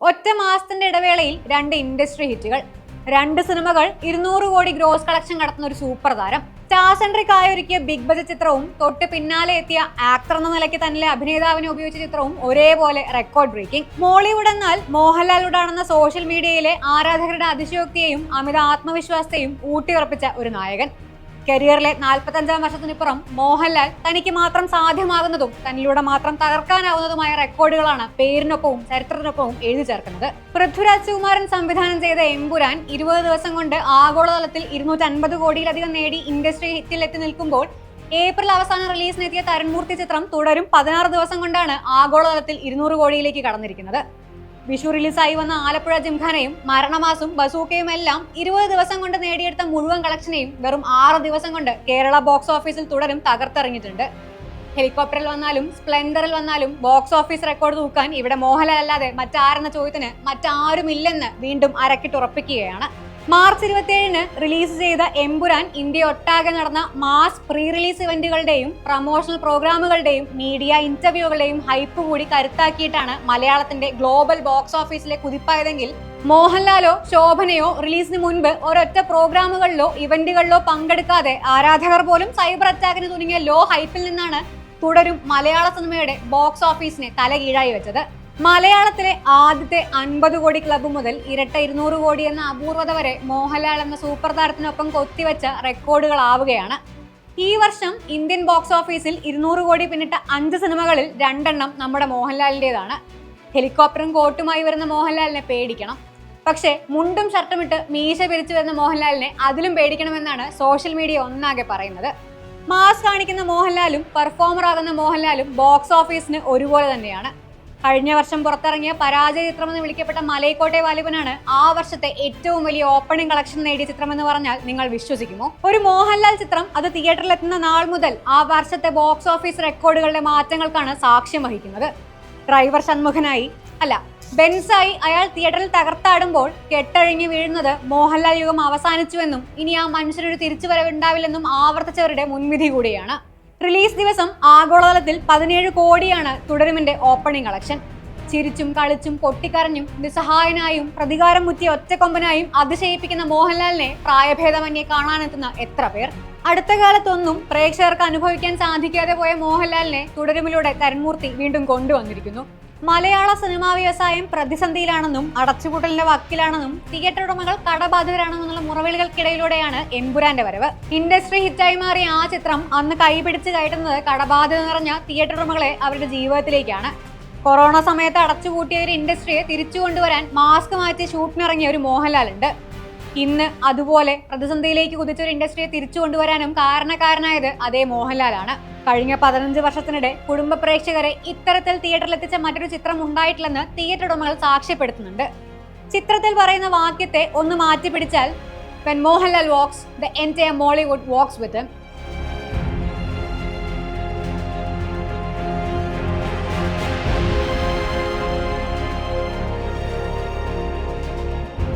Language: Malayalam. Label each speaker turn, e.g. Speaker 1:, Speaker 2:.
Speaker 1: ഒറ്റ മാസത്തിന്റെ ഇടവേളയിൽ രണ്ട് ഇൻഡസ്ട്രി ഹിറ്റുകൾ രണ്ട് സിനിമകൾ ഇരുന്നൂറ് കോടി ഗ്രോസ് കളക്ഷൻ കടത്തുന്ന ഒരു സൂപ്പർ താരം. സ്റ്റാർ ആയ ഒരുക്കിയ ബിഗ് ബജറ്റ് ചിത്രവും തൊട്ട് പിന്നാലെ എത്തിയ ആക്ടർ എന്ന നിലയ്ക്ക് തന്നെ അഭിനേതാവിനെ ഉപയോഗിച്ച ചിത്രവും ഒരേപോലെ റെക്കോർഡ് ബ്രേക്കിംഗ് മോളിവുഡ് എന്നാൽ മോഹൻലാലുടാണെന്ന സോഷ്യൽ മീഡിയയിലെ ആരാധകരുടെ അതിശയോക്തിയെയും അമിത ആത്മവിശ്വാസത്തെയും ഊട്ടിയുറപ്പിച്ച ഒരു നായകൻ. കരിയറിലെ നാൽപ്പത്തഞ്ചാം വർഷത്തിനിപ്പുറം മോഹൻലാൽ തനിക്ക് മാത്രം സാധ്യമാകുന്നതും തന്നിലൂടെ മാത്രം തകർക്കാനാവുന്നതുമായ റെക്കോർഡുകളാണ് പേരിനൊപ്പവും ചരിത്രത്തിനൊപ്പവും എഴുതി ചേർക്കുന്നത്. പൃഥ്വിരാജ് സുകുമാരൻ സംവിധാനം ചെയ്ത എമ്പുരാൻ ഇരുപത് ദിവസം കൊണ്ട് ആഗോളതലത്തിൽ ഇരുന്നൂറ്റി അൻപത് കോടിയിലധികം നേടി ഇൻഡസ്ട്രി ഹിറ്റിലെത്തി നിൽക്കുമ്പോൾ ഏപ്രിൽ അവസാനം റിലീസിനെത്തിയ തരൺമൂർത്തി ചിത്രം തുടരും പതിനാറ് ദിവസം കൊണ്ടാണ് ആഗോളതലത്തിൽ ഇരുന്നൂറ് കോടിയിലേക്ക് കടന്നിരിക്കുന്നത്. വിഷു റിലീസായി വന്ന ആലപ്പുഴ ജിംഖാനയും മരണമാസും ബസൂക്കയും എല്ലാം ഇരുപത് ദിവസം കൊണ്ട് നേടിയെടുത്ത മുഴുവൻ കളക്ഷനെയും വെറും ആറ് ദിവസം കൊണ്ട് കേരള ബോക്സ് ഓഫീസിൽ തുടരും തകർത്തെറിഞ്ഞിട്ടുണ്ട്. ഹെലികോപ്റ്ററിൽ വന്നാലും സ്പ്ലെൻഡറിൽ വന്നാലും ബോക്സ് ഓഫീസ് റെക്കോർഡ് തൂക്കാൻ ഇവിടെ മോഹൻലാൽ മറ്റാരെന്ന ചോദ്യത്തിന് മറ്റാരുമില്ലെന്ന് വീണ്ടും അരക്കിട്ടുറപ്പിക്കുകയാണ്. മാർച്ച് ഇരുപത്തിയേഴിന് റിലീസ് ചെയ്ത എമ്പുരാൻ ഇന്ത്യ ഒട്ടാകെ നടന്ന മാസ് പ്രീ റിലീസ് ഇവന്റുകളുടെയും പ്രൊമോഷണൽ പ്രോഗ്രാമുകളുടെയും മീഡിയ ഇന്റർവ്യൂകളുടെയും ഹൈപ്പ് കൂടി കരുത്താക്കിയിട്ടാണ് മലയാളത്തിന്റെ ഗ്ലോബൽ ബോക്സ് ഓഫീസിലെ കുതിപ്പായതെങ്കിൽ മോഹൻലാലോ ശോഭനയോ റിലീസിന് മുൻപ് ഒരൊറ്റ പ്രോഗ്രാമുകളിലോ ഇവന്റുകളിലോ പങ്കെടുക്കാതെ ആരാധകർ പോലും സൈബർ അറ്റാക്കിന് തുടങ്ങിയ ലോ ഹൈപ്പിൽ നിന്നാണ് തുടരും മലയാള സിനിമയുടെ ബോക്സ് ഓഫീസിനെ തലകീഴായി വെച്ചത്. മലയാളത്തിലെ ആദ്യത്തെ അൻപത് കോടി ക്ലബ്ബ് മുതൽ ഇരട്ട ഇരുന്നൂറ് കോടി എന്ന അപൂർവത വരെ മോഹൻലാൽ എന്ന സൂപ്പർ താരത്തിനൊപ്പം കൊത്തിവെച്ച റെക്കോർഡുകളാവുകയാണ് ഈ വർഷം ഇന്ത്യൻ ബോക്സ് ഓഫീസിൽ ഇരുന്നൂറ് കോടി പിന്നിട്ട അഞ്ച് സിനിമകളിൽ രണ്ടെണ്ണം നമ്മുടെ മോഹൻലാലിന്റെതാണ്. ഹെലികോപ്റ്ററും കോട്ടുമായി വരുന്ന മോഹൻലാലിനെ പേടിക്കണം. പക്ഷേ മുണ്ടും ഷർട്ടുമിട്ട് മീശ പിരിച്ചു വരുന്ന മോഹൻലാലിനെ അതിലും പേടിക്കണമെന്നാണ് സോഷ്യൽ മീഡിയ ഒന്നാകെ പറയുന്നത്. മാസ് കാണിക്കുന്ന മോഹൻലാലും പെർഫോമർ ആകുന്ന മോഹൻലാലും ബോക്സ് ഓഫീസിന് ഒരുപോലെ തന്നെയാണ്. കഴിഞ്ഞ വർഷം പുറത്തിറങ്ങിയ പരാജയ ചിത്രമെന്ന് വിളിക്കപ്പെട്ട മലയക്കോട്ടെ വാലിബനാണ് ആ വർഷത്തെ ഏറ്റവും വലിയ ഓപ്പണിംഗ് കളക്ഷൻ നേടിയ ചിത്രം എന്ന് പറഞ്ഞാൽ നിങ്ങൾ വിശ്വസിക്കുമോ? ഒരു മോഹൻലാൽ ചിത്രം അത് തിയേറ്ററിൽ എത്തുന്ന നാൾ മുതൽ ആ വർഷത്തെ ബോക്സ് ഓഫീസ് റെക്കോർഡുകളുടെ മാറ്റങ്ങൾക്കാണ് സാക്ഷ്യം വഹിക്കുന്നത്. ഡ്രൈവർ ഷൺമുഖനായി. അല്ല ബെൻസായി അയാൾ തിയേറ്ററിൽ തകർത്താടുമ്പോൾ കെട്ടഴിഞ്ഞു വീഴുന്നത് മോഹൻലാൽ യുഗം അവസാനിച്ചുവെന്നും ഇനി ആ മനുഷ്യരൊരു തിരിച്ചുവരവുണ്ടാവില്ലെന്നും ആവർത്തിച്ചവരുടെ മുൻവിധി കൂടിയാണ്. റിലീസ് ദിവസം ആഗോളതലത്തിൽ പതിനേഴ് കോടിയാണ് തുടരുമിന്റെ ഓപ്പണിംഗ് കളക്ഷൻ ചിരിച്ചും കളിച്ചും പൊട്ടിക്കരഞ്ഞും നിസ്സഹായനായും പ്രതികാരം മുത്തിയ ഒറ്റക്കൊമ്പനായും അതിശയിപ്പിക്കുന്ന മോഹൻലാലിനെ പ്രായഭേദമന്യെ കാണാനെത്തുന്ന എത്ര പേർ? അടുത്ത കാലത്തൊന്നും പ്രേക്ഷകർക്ക് അനുഭവിക്കാൻ സാധിക്കാതെ പോയ മോഹൻലാലിനെ തുടരുമിലൂടെ തരൺമൂർത്തി വീണ്ടും കൊണ്ടുവന്നിരിക്കുന്നു. മലയാള സിനിമാ വ്യവസായം പ്രതിസന്ധിയിലാണെന്നും അടച്ചുപൂട്ടലിന്റെ വക്കിലാണെന്നും തിയേറ്റർ ഉടമകൾ കടബാധിതരാണെന്നുള്ള മുറവിളികൾക്കിടയിലൂടെയാണ് എമ്പുരാന്റെ വരവ്. ഇൻഡസ്ട്രി ഹിറ്റായി മാറിയ ആ ചിത്രം അന്ന് കൈപിടിച്ച് കയറ്റുന്നത് കടബാധിത നിറഞ്ഞ തിയേറ്റർ ഉടമകളെ അവരുടെ ജീവിതത്തിലേക്കാണ്. കൊറോണ സമയത്ത് അടച്ചുപൂട്ടിയ ഒരു ഇൻഡസ്ട്രിയെ തിരിച്ചു കൊണ്ടുവരാൻ മാസ്ക് മാറ്റി ഷൂട്ടിനിറങ്ങിയ ഒരു മോഹൻലാൽ ഉണ്ട് ഇന്ന് അതുപോലെ പ്രതിസന്ധിയിലേക്ക് കുതിച്ച ഒരു ഇൻഡസ്ട്രിയെ തിരിച്ചു കൊണ്ടുവരാനും കാരണക്കാരനായത് അതേ മോഹൻലാലാണ്. കഴിഞ്ഞ പതിനഞ്ച് വർഷത്തിനിടെ കുടുംബ പ്രേക്ഷകരെ ഇത്തരത്തിൽ തിയേറ്ററിലെത്തിച്ച മറ്റൊരു ചിത്രം ഉണ്ടായിട്ടില്ലെന്ന് തിയേറ്റർ ഉടമകൾ സാക്ഷ്യപ്പെടുത്തുന്നുണ്ട്. ചിത്രത്തിൽ പറയുന്ന വാക്യത്തെ ഒന്ന് മാറ്റി പിടിച്ചാൽ when Mohanlal walks the entire Mollywood walks with